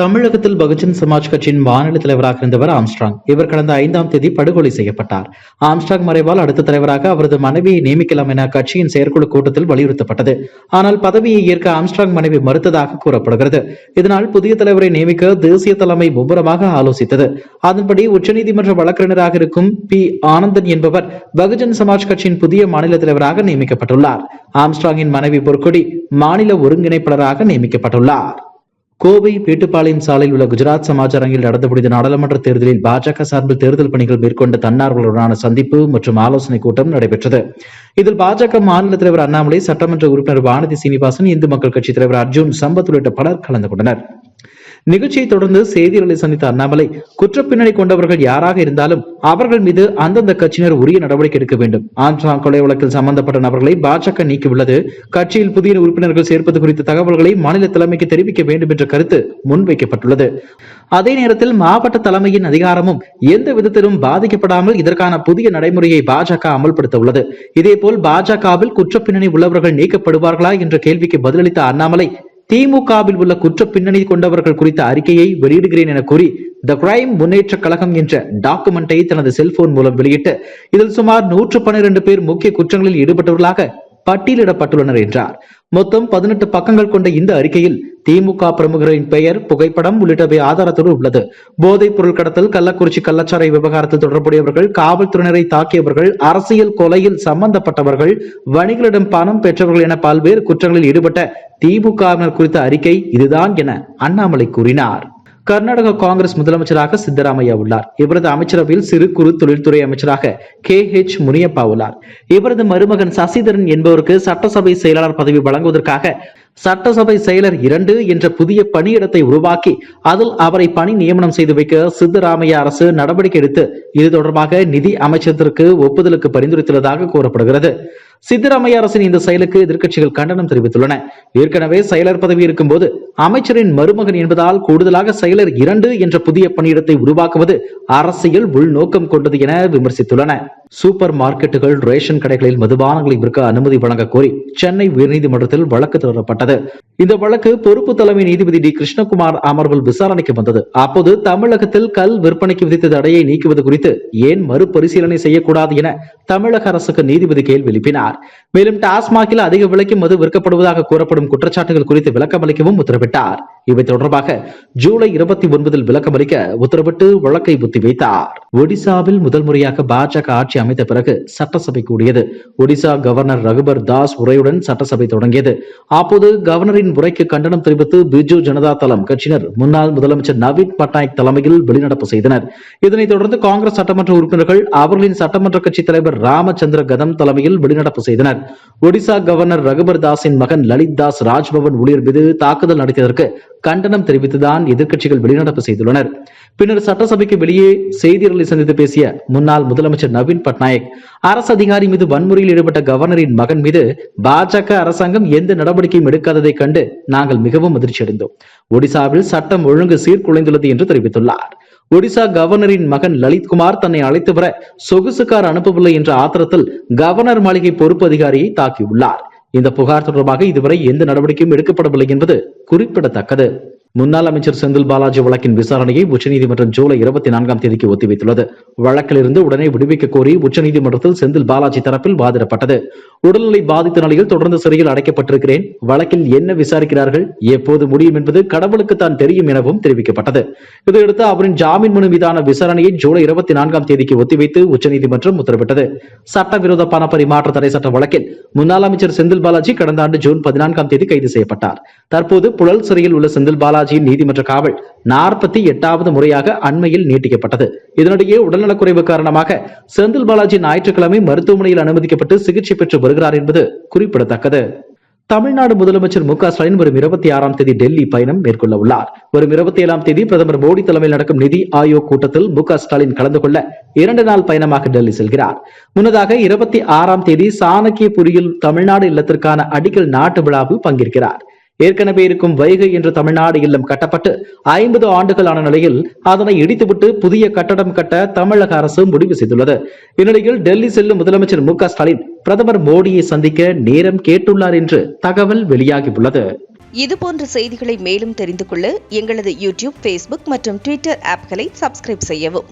தமிழகத்தில் பகுஜன் சமாஜ் கட்சியின் மாநில தலைவராக இருந்தவர் ஆம்ஸ்ட்ராங். இவர் கடந்த ஐந்தாம் தேதி படுகொலை செய்யப்பட்டார். ஆம்ஸ்ட்ராங் மறைவால் அடுத்த தலைவராக அவரது மனைவியை நியமிக்கலாம் என கட்சியின் செயற்குழு கூட்டத்தில் வலியுறுத்தப்பட்டது. ஆனால் பதவியை ஏற்க ஆம்ஸ்ட்ராங் மனைவி மறுத்ததாக கூறப்படுகிறது. இதனால் புதிய தலைவரை நியமிக்க தேசிய தலைமை மும்முரமாக ஆலோசித்தது. அதன்படி உச்சநீதிமன்ற வழக்கறிஞராக இருக்கும் பி. ஆனந்தன் என்பவர் பகுஜன் சமாஜ் கட்சியின் புதிய மாநில தலைவராக நியமிக்கப்பட்டுள்ளார். ஆம்ஸ்ட்ராங்கின் மனைவி பொற்கொடி மாநில ஒருங்கிணைப்பாளராக நியமிக்கப்பட்டுள்ளார். கோவை பேட்டுப்பாளையம் சாலையில் உள்ள குஜராத் சமாஜ் அரங்கில் நடந்து முடிந்த நாடாளுமன்ற தேர்தலில் பாஜக சார்பில் தேர்தல் பணிகள் மேற்கொண்ட தன்னார்வலருடனான சந்திப்பு மற்றும் ஆலோசனை கூட்டம் நடைபெற்றது. இதில் பாஜக மாநில தலைவர் அண்ணாமலை சட்டமன்ற உறுப்பினர் வானதி சீனிவாசன் இந்து மக்கள் கட்சித் தலைவர் அர்ஜுன் சம்பத் உள்ளிட்ட பலர் கலந்து கொண்டனர். நிகழ்ச்சியை தொடர்ந்து செய்தியாளர்களை சந்தித்த அண்ணாமலை குற்றப்பின்னணி கொண்டவர்கள் யாராக இருந்தாலும் அவர்கள் மீது அந்தந்த கட்சியினர் உரிய நடவடிக்கை எடுக்க வேண்டும். ஆம்ஸ்ட்ராங் கொலை வழக்கில் சம்பந்தப்பட்ட நபர்களை பாஜக நீக்கியுள்ளது. கட்சியில் புதிய உறுப்பினர்கள் சேர்ப்பது குறித்த தகவல்களை மாநில தலைமைக்கு தெரிவிக்க வேண்டும் என்ற கருத்து முன்வைக்கப்பட்டுள்ளது. அதே நேரத்தில் மாவட்ட தலைமையின் அதிகாரமும் எந்த விதத்திலும் பாதிக்கப்படாமல் இதற்கான புதிய நடைமுறையை பாஜக அமல்படுத்த உள்ளது இதேபோல் பாஜகவில் குற்றப்பின்னணி உள்ளவர்கள் நீக்கப்படுவார்களா என்ற கேள்விக்கு பதிலளித்த அண்ணாமலை திமுகவில் உள்ள குற்ற பின்னணி கொண்டவர்கள் குறித்த அறிக்கையை வெளியிடுகிறேன் என கூறி த கிரைம் முன்னேற்ற கழகம் என்ற டாக்குமெண்டை தனது செல்போன் மூலம் வெளியிட்டு இதில் சுமார் நூற்று பன்னிரண்டு பேர் முக்கிய குற்றங்களில் ஈடுபட்டவர்களாக பட்டியலிடப்பட்டுள்ளனர் என்றார். மொத்தம் பதினெட்டு பக்கங்கள் கொண்ட இந்த அறிக்கையில் திமுக பிரமுகரின் பெயர் புகைப்படம் உள்ளிட்டவை ஆதாரத்தோடு உள்ளது. போதைப் பொருள் கடத்தல் கள்ளக்குறிச்சி கள்ளச்சாரை விவகாரத்தில் தொடர்புடையவர்கள் காவல்துறையினரை தாக்கியவர்கள் அரசியல் கொலையில் சம்பந்தப்பட்டவர்கள் வணிகர்களிடம் பணம் பெற்றவர்கள் என பல்வேறு குற்றங்களில் ஈடுபட்ட திமுகவினர் குறித்த அறிக்கை இதுதான் என அண்ணாமலை கூறினார். கர்நாடக காங்கிரஸ் முதலமைச்சராக சித்தராமையா உள்ளார். இவரது அமைச்சரவையில் சிறு குறு தொழில்துறை அமைச்சராக கே. ஹெச். முனியப்பா உள்ளார். இவரது மருமகன் சசிதரன் என்பவருக்கு சட்டசபை செயலாளர் பதவி வழங்குவதற்காக சட்டசபை செயலர் இரண்டு என்ற புதிய பணியிடத்தை உருவாக்கி அதில் அவரை பணி நியமனம் செய்து வைக்க சித்தராமையா அரசு நடவடிக்கை எடுத்து இது தொடர்பாக நிதி அமைச்சகத்திற்கு ஒப்புதலுக்கு பரிந்துரைத்துள்ளதாக கூறப்படுகிறது. சித்தராமையா அரசின் இந்த செயலுக்கு எதிர்க்கட்சிகள் கண்டனம் தெரிவித்துள்ளன. ஏற்கனவே செயலர் பதவி இருக்கும்போது அமைச்சரின் மருமகன் என்பதால் கூடுதலாக செயலர் இரண்டு என்ற புதிய பணியிடத்தை உருவாக்குவது அரசியல் உள்நோக்கம் கொண்டது என விமர்சித்துள்ளன. சூப்பர் மார்க்கெட்டுகள் ரேஷன் கடைகளில் மதுபானங்களை விற்க அனுமதி வழங்க கோரி சென்னை உயர்நீதிமன்றத்தில் வழக்கு தொடரப்பட்டது இந்த வழக்கு பொறுப்பு தலைமை நீதிபதி டி. கிருஷ்ணகுமார் அமர்வில் விசாரணைக்கு வந்தது. அப்போது தமிழகத்தில் கல் விற்பனைக்கு விதித்த தடையை நீக்குவது குறித்து ஏன் மறுபரிசீலனை செய்யக்கூடாது என தமிழக அரசுக்கு நீதிபதி கேள்வி எழுப்பினார். மேலும் டாஸ்மாகில் அதிக விலைக்கு மது விற்கப்படுவதாக கூறப்படும் குற்றச்சாட்டுகள் குறித்து விளக்கமளிக்கவும் உத்தரவிட்டார். இவை தொடர்பாக ஜூலை இருபத்தி ஒன்பதில் விளக்கமளிக்க உத்தரவிட்டு வழக்கை ஒத்திவைத்தார் ஒடிசாவில் முதல் முறையாக பாஜக ஆட்சி அமைத்த பிறகு சட்டசபை கூடியது. ஒடிசா கவர்னர் ரகுபர் தாஸ் உரையுடன் சட்டசபை தொடங்கியது. அப்போது கவர்னரின் உரைக்கு கண்டனம் தெரிவித்து பிஜு ஜனதா தளம் கட்சியினர் முன்னாள் முதலமைச்சர் நவீன் பட்நாயக் தலைமையில் வெளிநடப்பு செய்தனர். இதனைத் தொடர்ந்து காங்கிரஸ் சட்டமன்ற உறுப்பினர்கள் அவர்களின் சட்டமன்ற கட்சி தலைவர் ராமச்சந்திர கதம் தலைமையில் வெளிநடப்பு செய்தனர். ஒடிசா கவர்னர் ரகுபர் தாஸின் மகன் லலித் தாஸ் ராஜ்பவன் ஊழியர் மீது தாக்குதல் நடத்தியதற்கு கண்டனம் தெரிவித்துதான் எதிர்க்கட்சிகள் வெளிநடப்பு செய்துள்ளனர். பின்னர் சட்டசபைக்கு வெளியே செய்தியாளர்களை சந்தித்து பேசிய முன்னாள் முதலமைச்சர் நவீன் பட்நாயக் அரசு அதிகாரி மீது வன்முறையில் ஈடுபட்ட கவர்னரின் மகன் மீது பாஜக அரசாங்கம் எந்த நடவடிக்கையும் எடுக்காததைக் கண்டு நாங்கள் மிகவும் அதிர்ச்சி அடைந்தோம் ஒடிசாவில் சட்டம் ஒழுங்கு சீர்குலைந்துள்ளது என்று தெரிவித்துள்ளார். ஒடிசா கவர்னரின் மகன் லலித்குமார் தன்னை அழைத்து வர சொகுசுக்கார் அனுப்பவில்லை என்ற ஆத்திரத்தில் கவர்னர் மாளிகை பொறுப்பு அதிகாரியை தாக்கியுள்ளார். இந்த புகார் தொடர்பாக இதுவரை எந்த நடவடிக்கையும் எடுக்கப்படவில்லை என்பது குறிப்பிடத்தக்கது. முன்னாள் அமைச்சர் செந்தில் பாலாஜி வழக்கின் விசாரணையை உச்சநீதிமன்றம் ஜூலை இருபத்தி நான்காம் தேதிக்கு ஒத்திவைத்துள்ளது. வழக்கிலிருந்து உடனே விடுவிக்க கோரி உச்சநீதிமன்றத்தில் செந்தில் பாலாஜி தரப்பில் வாதிடப்பட்டது. உடல்நிலை பாதித்த நிலையில் தொடர்ந்து சிறையில் அடைக்கப்பட்டிருக்கிறேன். வழக்கில் என்ன விசாரிக்கிறார்கள்? எப்போது முடியும் என்பது கடவுளுக்கு தான் தெரியும் எனவும் தெரிவிக்கப்பட்டது. இதையடுத்து அவரின் ஜாமீன் மனு மீதான விசாரணையை ஜூலை இருபத்தி நான்காம் தேதிக்கு ஒத்திவைத்து உச்சநீதிமன்றம் உத்தரவிட்டது. சட்டவிரோத பண பரிமாற்ற தடை சட்ட வழக்கில் முன்னாள் அமைச்சர் செந்தில் பாலாஜி கடந்த ஆண்டு ஜூன் பதினான்காம் தேதி கைது செய்யப்பட்டார். தற்போது புழல் சிறையில் உள்ள செந்தில் பாலாஜி பாலாஜியின் நீதிமன்ற காவல் நாற்பத்தி எட்டாவது முறையாக அண்மையில் நீட்டிக்கப்பட்டது. இதனிடையே உடல்நலக்குறைவு காரணமாக செந்தில் பாலாஜி ஞாயிற்றுக்கிழமை மருத்துவமனையில் அனுமதிக்கப்பட்டு சிகிச்சை பெற்று வருகிறார் என்பது குறிப்பிடத்தக்கது. தமிழ்நாடு முதலமைச்சர் மு க ஸ்டாலின் வரும் இருபத்தி ஆறாம் தேதி டெல்லி பயணம் மேற்கொள்ள உள்ளார். வரும் இருபத்தி ஏழாம் தேதி பிரதமர் மோடி தலைமையில் நடக்கும் நிதி ஆயோக் கூட்டத்தில் மு க ஸ்டாலின் கலந்து கொள்ள இரண்டு நாள் பயணமாக டெல்லி செல்கிறார். முன்னதாக இருபத்தி ஆறாம் தேதி சாணக்கியபுரியில் தமிழ்நாடு இல்லத்திற்கான அடிக்கல் நாட்டு விழாவில் பங்கேற்கிறார். ஏற்கனவே இருக்கும் வைகை என்ற தமிழ்நாடு இல்லம் கட்டப்பட்டு ஐம்பது ஆண்டுகளான நிலையில் அதனை இடித்துவிட்டு புதிய கட்டடம் கட்ட தமிழக அரசு முடிவு செய்துள்ளது. இந்நிலையில் டெல்லி செல்லும் முதலமைச்சர் மு ஸ்டாலின் பிரதமர் மோடியை சந்திக்க நேரம் கேட்டுள்ளார் என்று தகவல் வெளியாகியுள்ளது. இதுபோன்ற செய்திகளை மேலும் தெரிந்து கொள்ள எங்களது யூடியூப் ஃபேஸ்புக் மற்றும் ட்விட்டர் ஆப்களை சப்ஸ்கிரைப் செய்யவும்.